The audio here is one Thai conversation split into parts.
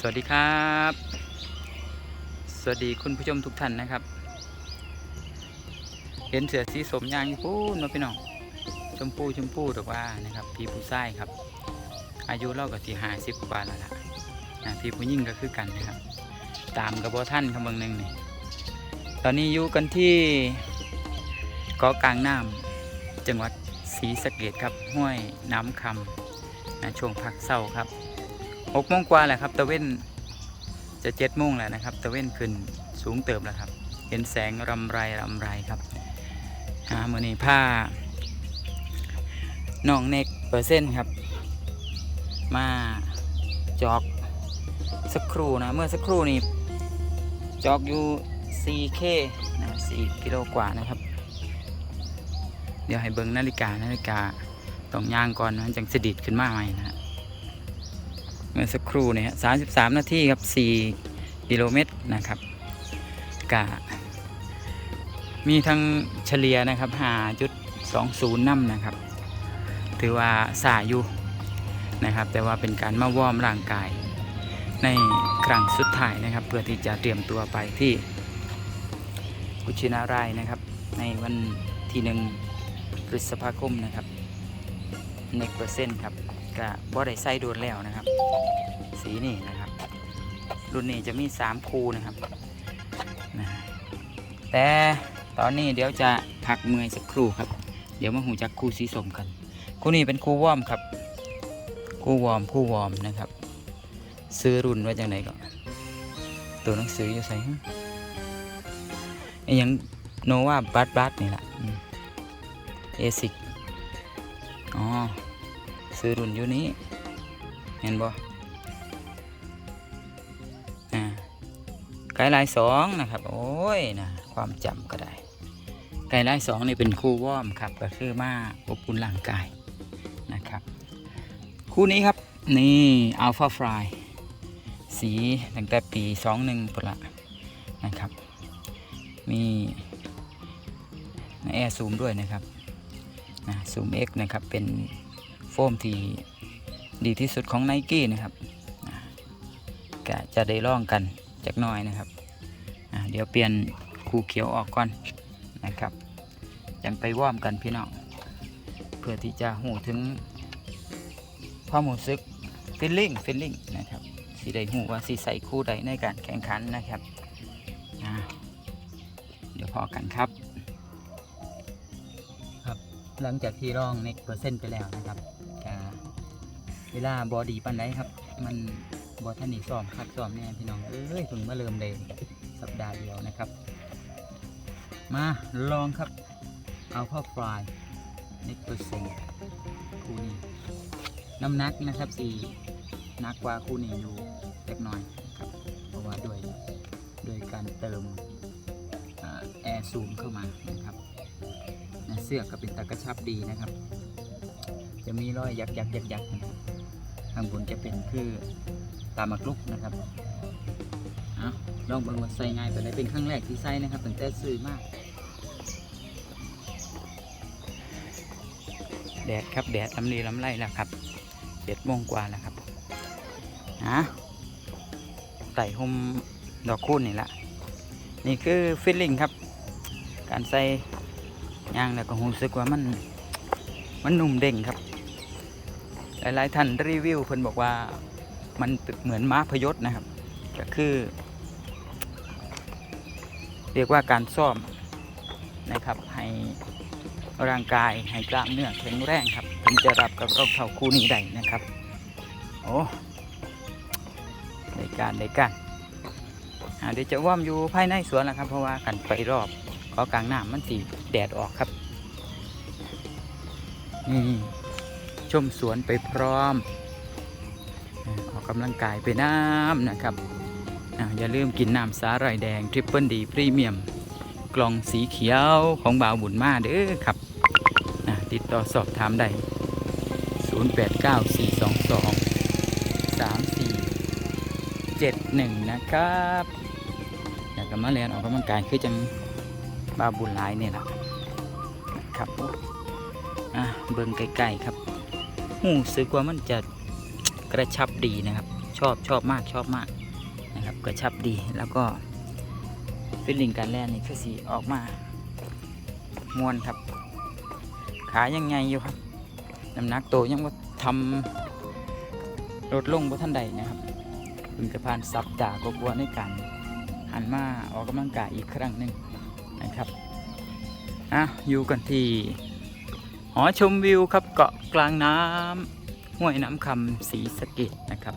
สวัสดีครับ สวัสดีคุณผู้ชมทุกท่านนะครับ เห็นเสือสีสมยางอยู่พูนมาพี่น้องชมพูชมพูดอกว่านะครับ พี่ผู้ชายครับ อายุเล่ากับสี่ห้าสิบกว่าแล้วล่ะพี่ผู้หญิงก็คือกันนะครับ ตามกับบท่านคำบางหนึ่งนี่ตอนนี้อยู่กันที่เกาะกลางน้ำจังหวัดศรีสะเกดครับห้วยน้ำคำนะช่วงพักเศร้าครับ หกโมงกว่าแหละครับตะเว้นจะเจ็ดโมงแล้วนะครับตะเว้นขึ้นสูงเติบแล้วครับ เห็นแสงรำไรรำไรครับหามือนี้ผ้าน้องเน็กเปอร์เซ็นต์ครับ มาจอกสักครู่นะเมื่อสักครู่นี้จอกอยู่ 4K นะ4กิโลกว่านะครับ เดี๋ยวให้เบิ่งนาฬิกานาฬิกาต้องย่างก่อนมันจังสดิดขึ้นมาใหม่นะฮะ เมื่อสักครู่เนี่ยสามสิบสามนาทีครับสี่กิโลเมตรนะครับกะมีทั้งเฉลี่ยนะครับหาจุดสองศูนย์น้ำนะครับ ถือว่าสายอยู่นะครับ แต่ว่าเป็นการมาวอร์มร่างกาย ในครั้งสุดท้ายนะครับ เพื่อที่จะเตรียมตัวไปที่กุชินารายนะครับ ในวันที่หนึ่งพฤษภาคมนะครับเน็กเปอร์เซ็นต์ครับ ก็บ่ได้ใส่โดนแล้วนะครับ สีนี่นะครับ รุ่นนี้จะมี 3 คูนะครับนะแต่ตอนนี้เดี๋ยวจะพักเมื่อยสักครู่ครับ เดี๋ยวมาหูจักคู่สีสมกันคู่นี้เป็นคู่วอมครับ คู่วอมคู่วอมนะครับ ซื้อรุ่นไว้จังไหนก็ตัวหนังสืออยู่ใส่ไอ้ยังโนวาบัตบัตนี่แหละเอซิกอ๋อ ซื้อรุ่นอยู่นี้เห็นบ่อ่าไกด์ไลน์สองนะครับ โอ้ยนะความจำก็ได้ ไกด์ไลน์สองนี่เป็นคู่วอมครับ ก็คือมาอบอุ่นร่างกายนะครับ คู่นี้ครับนี่อัลฟาฟรายสีตั้งแต่ปี21ปุละนะครับ มีแอร์ซูมด้วยนะครับนะซูม X นะครับเป็น ฟมที่ดีที่สุดของไนกี้นะครับก็จะได้ลองกันจากน้อยนะครับ เดี๋ยวเปลี่ยนคูเขียวออกก่อนนะครับยังไปว่อมกันพี่น้อง เพื่อที่จะหูถึงความรู้สึกฟิลลิ่งฟิลลิ่งนะครับสีได้หูว่าสีใสคู่ใดในการแข่งขันนะครับ เดี๋ยวพอกันครับครับ หลังจากที่ร่องเน็กเปอร์เซ็นต์ไปแล้วนะครับ เวลาบอดีปันไดครับ มันบอท่านนี่ซ้อมคัดซ้อมเนี่ยพี่น้องเอ้ยเพิ่งมาเริ่มเลยสัปดาห์เดียวนะครับ มาลองครับเอาข้าวฟรายน็กเปอร์เซ็นต์คู่นี้น้ำนักนะครับสี่นักกว่าคู่นี้อยู่เล็กน้อยครับเพราะว่าด้วยด้วยการเติมแอร์ซูมเข้ามานะครับเสื้อก็เป็นตากระชับดีนะครับ จะมีรอยยักยักยักยักนะครับ ข้างบนจะเป็นคือตามักลุกนะครับเอาลองเบิ่งว่าใส่ง่ายไปเลยเป็นครั้งแรกที่ใส่นะครับตั้งแต่ซื้อมาก แดดครับแดดลำลีลำไรแล้วครับเจ็ดโมงกว่าแล้วครับนะไต่หมดอกคูณนี่แหละนี่คือฟิลลิ่งครับ การใส่ยางแล้วก็รู้สึกว่ามัน มันนุ่มเด้งครับ หลายๆท่านรีวิวเพิ่นบอกว่ามันเหมือนม้าพยศนะครับ ก็คือ เรียกว่าการซ่อมนะครับให้ร่างกายให้กล้ามเนื้อแข็งแรงครับถึงจะรับกับรองเท้าคู่นี้ได้นะครับ โอ้ในการในการอ่าเดี๋ยวจะว่ามอยู่ภายในสวนแล้วครับ เพราะว่ากันไปรอบขอกลางหน้ำมันสีแดดออกครับนี่ มสวนไปพร้อม ออกกำลังกายไปน้ำนะครับออย่าลืมกินน้ำสาหร่ายแดงทริปเปิลดีพรีเมียม กล่องสีเขียวของบ่าวบุญมาเด้อครับติดต่อสอบถามได้ 0894223471 นะครับอยากจะมาเรียนออกกำลังกายคือจังบาบุญหลายเนี่ยแหละครับอะเบิ่งใกล้ๆครับ หูสึกว่ามันจะกระชับดีนะครับ ชอบชอบมากชอบมากนะครับ กระชับดีแล้วก็ฟิลลิ่งการแล่นนี่คือสีออกมามวนครับ ขายังไงอยู่ครับน้ำหนักโตยังว่าทำลดลงบ่ท่านใดนะครับเพึงจะผ่านสัปดาห์กว่าๆในการหันมาออกกำลังกายอีกครั้งหนึ่งนะครับอะอยู่กันที่ หอชมวิวครับเกาะกลางน้ำห้วยน้ำคำสีสะเกดนะครับ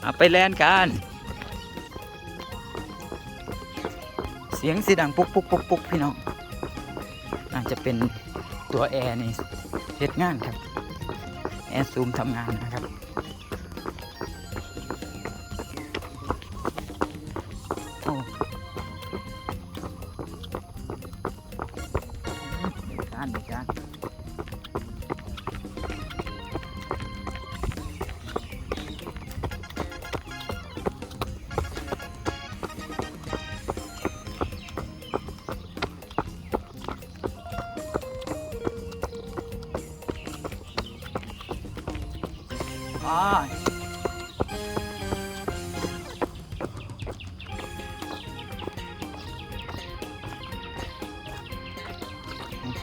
เอาไปแลนกัน เสียงสีดังปุ๊กปุ๊กปุ๊กปุ๊กพี่น้องอาจะเป็นตัวแอร์ในเฮ็ดงานครับ แอร์ซูมทำงานนะครับ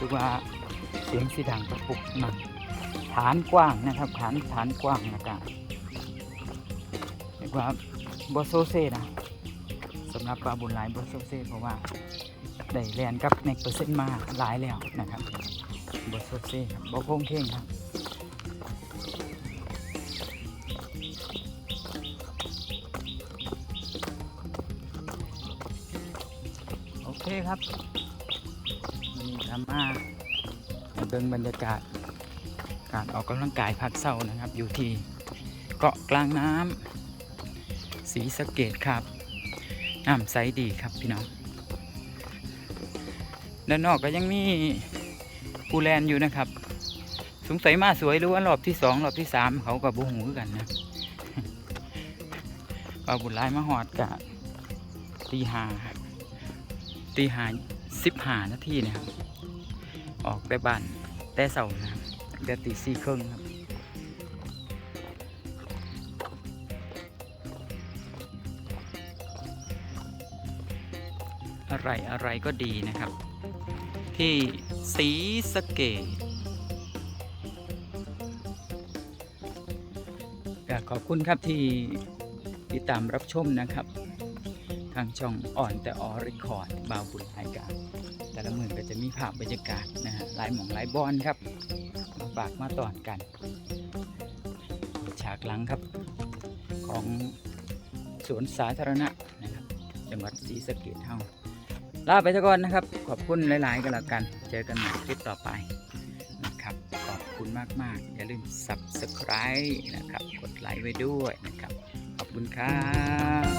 รู้สึกว่าเสียงสีดังปุกหนักฐานกว้างนะครับฐานฐานกว้างนะครับเรียกว่าบอโซเซนะสำหรับปลาบุญหลายบอโซเซเพราะว่าได้แลนกับเน็กเปอร์เซ็นต์มาหลายแล้วนะครับบอโซเซครับบอโค้งเข่งครับโอเคครับ มามาเบิ่งบรรยากาศ การออกกำลังกายพักเศร้านะครับ อยู่ที่เกาะกลางน้ำสีสะเกตครับน้ำใสดีครับพี่น้องด้านนอกก็ยังมีปูแลนอยู่นะครับ สงสัยมาสวยหรือว่ารอบที่สองรอบที่สามเขากับบุหูคือกันนะปลาบุญร้ายมาหอดกะตีหาตีหา สิบหานาทีนะครับ ออกแต่บ้านแต่เสาร์นะครับแต่ตีสี่ครึ่งครับอะไรอะไรก็ดีนะครับ ที่สีสะเกตอยากขอบคุณครับที่ติดตามรับชมนะครับ ทางช่องอ่อนแต่ออริคอร์ดบาวบุญรายการแต่ละมือก็จะมีภาพบรรยากาศนะฮะหลายหมองหลายบอนครับมาฝากมาตอนกัน ฉากหลังครับของสวนสาธารณะนะครับ จังหวัดศรีสะเกษเฮาลาไปซะก่อนนะครับ ขอบคุณหลาย ๆ กันแล้วกัน เจอกันใหม่คลิปต่อไปนะครับ ขอบคุณมาก ๆ อย่าลืม subscribe นะครับ กดไลค์ไว้ด้วยนะครับ ขอบคุณครับ